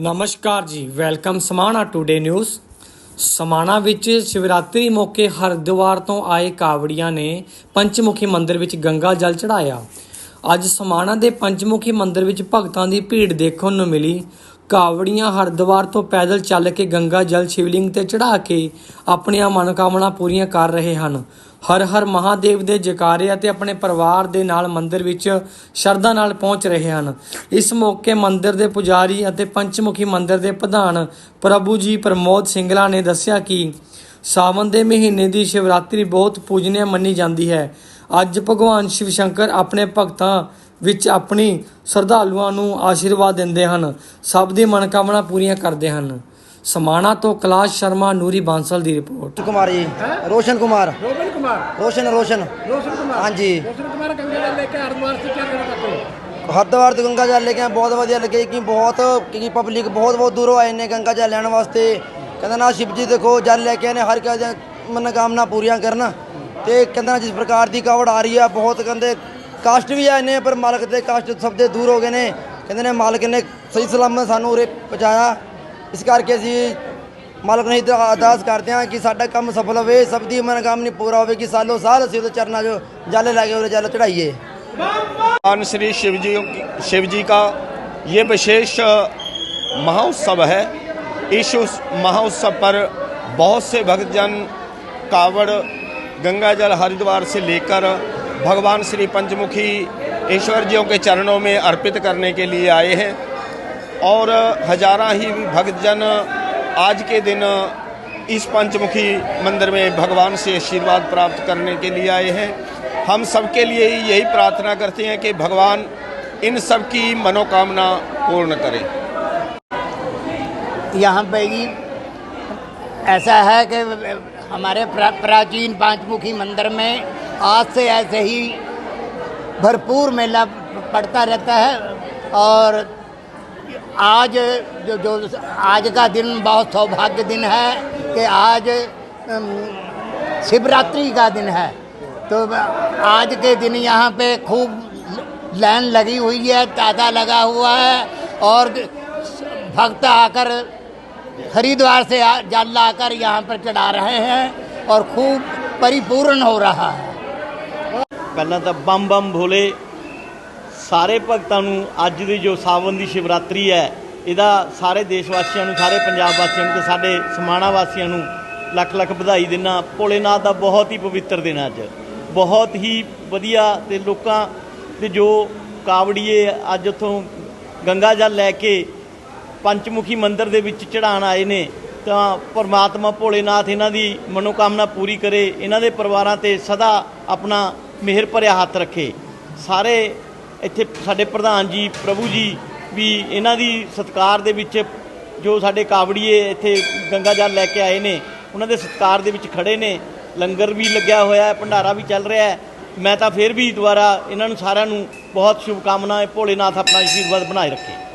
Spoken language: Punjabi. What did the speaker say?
ਨਮਸਕਾਰ ਜੀ, welcome Samana today news. Samana ਵਿੱਚ ਸ਼ਿਵਰਾਤਰੀ ਮੌਕੇ ਹਰਿਦੁਆਰ ਤੋਂ ਆਏ ਕਾਵੜੀਆਂ ਨੇ ਪੰਚਮੁਖੀ ਮੰਦਿਰ ਵਿੱਚ ਗੰਗਾ ਜਲ ਚੜਾਇਆ ਅੱਜ ਸਮਾਣਾ ਦੇ ਪੰਚਮੁਖੀ ਮੰਦਿਰ ਵਿੱਚ ਭਗਤਾਂ ਦੀ ਭੀੜ ਦੇਖਣ ਨੂੰ ਮਿਲੀ। ਕਾਵੜੀਆਂ ਹਰਿਦੁਆਰ ਤੋਂ ਪੈਦਲ ਚੱਲ ਕੇ ਗੰਗਾ ਜਲ ਸ਼ਿਵਲਿੰਗ ਤੇ ਚੜਾ ਕੇ ਆਪਣੀਆਂ ਮਨੋਕਾਮਨਾ ਪੂਰੀਆਂ ਕਰ ਰਹੇ ਹਨ। ਹਰ ਹਰ ਮਹਾਦੇਵ ਦੇ ਜਕਾਰੇ ਅਤੇ ਆਪਣੇ ਪਰਿਵਾਰ ਦੇ ਨਾਲ ਮੰਦਿਰ ਵਿੱਚ ਸ਼ਰਧਾ ਨਾਲ ਪਹੁੰਚ ਰਹੇ ਹਨ। ਇਸ ਮੌਕੇ ਮੰਦਿਰ ਦੇ ਪੁਜਾਰੀ ਅਤੇ ਪੰਚਮੁਖੀ ਮੰਦਿਰ ਦੇ ਪ੍ਰਧਾਨ ਪ੍ਰਭੂ ਜੀ ਪ੍ਰਮੋਦ ਸਿੰਘਲਾ ਨੇ ਦੱਸਿਆ ਕਿ ਸਾਵਨ ਦੇ ਮਹੀਨੇ ਦੀ ਸ਼ਿਵਰਾਤਰੀ ਬਹੁਤ ਪੂਜਨੀ ਮੰਨੀ ਜਾਂਦੀ ਹੈ। ਅੱਜ ਭਗਵਾਨ ਸ਼ਿਵ ਸ਼ੰਕਰ ਆਪਣੇ ਭਗਤਾਂ ਵਿੱਚ ਆਪਣੀ ਸ਼ਰਧਾਲੂਆਂ ਨੂੰ ਆਸ਼ੀਰਵਾਦ ਦਿੰਦੇ ਹਨ। ਸਭ ਦੀ ਮਨੋਕਾਮਨਾ ਪੂਰੀਆਂ ਕਰਦੇ ਹਨ। ਸਮਾਣਾ ਤੋਂ ਕਲਾਸ਼ ਸ਼ਰਮਾ, ਨੂਰੀ ਬਾਂਸਲ ਦੀ ਰਿਪੋਰਟ। ਕੁਮਾਰ ਜੀ, ਰੋਸ਼ਨ ਕੁਮਾਰ। कुमार रोशन रोशन रोशन कुमार हाँ जी रोशन कुमार गंगा जल लेके हरिद्वार से क्या कहना चाहते हो ਹਰਿਦੁਆਰ ਤੋਂ ਗੰਗਾ ਜਲ ਲੈ ਕੇ ਆਏ, ਬਹੁਤ ਵਧੀਆ ਲੱਗੇ ਕਿ ਬਹੁਤ ਕਿ ਪਬਲਿਕ ਬਹੁਤ ਬਹੁਤ ਦੂਰੋਂ ਆਏ ਨੇ ਗੰਗਾ ਜਲ ਲੈਣ ਵਾਸਤੇ ਕਹਿੰਦਾ ਨਾ ਸ਼ਿਵ ਜੀ ਦੇਖੋ ਜਲ ਲੈ ਕੇ ਆਏ ਨੇ ਹਰ ਕਾ ਮਨੋਕਾਮਨਾ ਪੂਰੀਆਂ ਕਰਨ ਤੇ ਕਹਿੰਦਾ ਨਾ ਜਿਸ ਪ੍ਰਕਾਰ ਦੀ ਕਾਵੜ ਆ ਰਹੀ ਆ ਬਹੁਤ ਕਹਿੰਦੇ ਕਾਸ਼ਟ ਵੀ ਆਏ ਨੇ ਪਰ ਮਾਲਕ ਦੇ ਕਾਸ਼ਟ ਸਭ ਦੇ ਦੂਰ ਹੋ ਗਏ ਨੇ ਕਹਿੰਦੇ ਨੇ ਮਾਲਕ ਨੇ ਸਹੀ ਸਲਾਮਤ ਸਾਨੂੰ ਉਰੇ ਪਹੁੰਚਾਇਆ ਇਸ ਕਰਕੇ ਅਸੀਂ ਮਾਲਕ ਨੇ ਅਰਦਾਸ ਅਰਦਾਸ ਕਰਦੇ ਹਾਂ ਕਿ ਸਾਡਾ ਕੰਮ ਸਫਲ ਹੋਵੇ ਸਭ ਦੀ ਮਨੋਕਾਮਨਾ ਪੂਰਾ ਹੋਵੇ ਕਿ ਸਾਲੋ ਸਾਲ ਅਸੀਂ ਉਹਦੇ ਚਰਨਾਂ 'ਚ ਜਲ ਲੈ ਕੇ ਉਹਦੇ ਜਲ ਚੜਾਈਏ भगवान श्री शिव जी शिव जी का ये विशेष महोत्सव है इस उस महोत्सव पर बहुत से भक्तजन कावड़ गंगा जल हरिद्वार से लेकर भगवान श्री पंचमुखी ईश्वर जियों के चरणों में अर्पित करने के लिए आए हैं और हजारा ही भक्तजन आज के दिन इस पंचमुखी मंदिर में भगवान से आशीर्वाद प्राप्त करने के लिए आए हैं। हम सबके लिए यही प्रार्थना करते हैं कि भगवान इन सब की मनोकामना पूर्ण करें। यहाँ पे ही ऐसा है कि हमारे प्रा, प्राचीन पांचमुखी मंदिर में आज से ऐसे ही भरपूर मेला पड़ता रहता है और आज जो, जो आज का दिन बहुत सौभाग्य दिन है कि आज शिवरात्रि का दिन है। तो आज के दिन यहाँ पे खूब लाइन लगी हुई है ताज़ा लगा हुआ है और भक्त आकर हरिद्वार से जल लाकर यहाँ पर चढ़ा रहे हैं और खूब परिपूर्ण हो रहा है। पहला तो बम बम भोले ਸਾਰੇ ਭਗਤਾਂ ਨੂੰ ਅੱਜ ਦੀ ਜੋ ਸਾਵਨ ਦੀ ਸ਼ਿਵਰਾਤਰੀ ਹੈ, ਇਹਦਾ ਸਾਰੇ ਦੇਸ਼ ਵਾਸੀਆਂ ਨੂੰ, ਸਾਰੇ ਪੰਜਾਬ ਵਾਸੀਆਂ ਨੂੰ ਤੇ ਸਾਡੇ ਸਮਾਣਾ ਵਾਸੀਆਂ ਨੂੰ ਲੱਖ ਲੱਖ ਵਧਾਈ ਦਿੰਨਾ। ਭੋਲੇਨਾਥ ਦਾ ਬਹੁਤ ਹੀ ਪਵਿੱਤਰ ਦਿਨ ਹੈ ਅੱਜ। ਬਹੁਤ ਹੀ ਵਧੀਆ ਤੇ ਲੋਕਾਂ ਦੇ ਜੋ ਕਾਵੜੀਏ ਅੱਜ ਉੱਥੋਂ ਗੰਗਾ ਜਲ ਲੈ ਕੇ ਪੰਚਮੁਖੀ ਮੰਦਿਰ ਦੇ ਵਿੱਚ ਚੜਾਉਣ ਆਏ ਨੇ, ਤਾਂ ਪਰਮਾਤਮਾ ਭੋਲੇਨਾਥ ਇਹਨਾਂ ਦੀ ਮਨੋਕਾਮਨਾ ਪੂਰੀ ਕਰੇ, ਇਹਨਾਂ ਦੇ ਪਰਿਵਾਰਾਂ ਤੇ ਸਦਾ ਆਪਣਾ ਮਿਹਰ ਭਰਿਆ ਹੱਥ ਰੱਖੇ। ਸਾਰੇ ਇੱਥੇ ਸਾਡੇ ਪ੍ਰਧਾਨ ਜੀ, ਪ੍ਰਭੂ ਜੀ ਵੀ ਇਹਨਾਂ ਦੀ ਸਤਕਾਰ ਦੇ ਵਿੱਚ ਜੋ ਸਾਡੇ ਕਾਵੜੀਏ ਇੱਥੇ ਗੰਗਾ ਜਲ ਲੈ ਕੇ ਆਏ ਨੇ, ਉਹਨਾਂ ਦੇ ਸਤਕਾਰ ਦੇ ਵਿੱਚ ਖੜੇ ਨੇ। ਲੰਗਰ ਵੀ ਲੱਗਿਆ ਹੋਇਆ ਹੈ, ਭੰਡਾਰਾ ਵੀ ਚੱਲ ਰਿਹਾ ਹੈ। ਮੈਂ ਤਾਂ ਫਿਰ ਵੀ ਦੁਬਾਰਾ ਇਹਨਾਂ ਨੂੰ ਸਾਰਿਆਂ ਨੂੰ ਬਹੁਤ ਸ਼ੁਭ ਭੋਲੇਨਾਥ ਆਪਣਾ ਆਸ਼ੀਰਵਾਦ ਬਣਾਏ ਰੱਖੇ।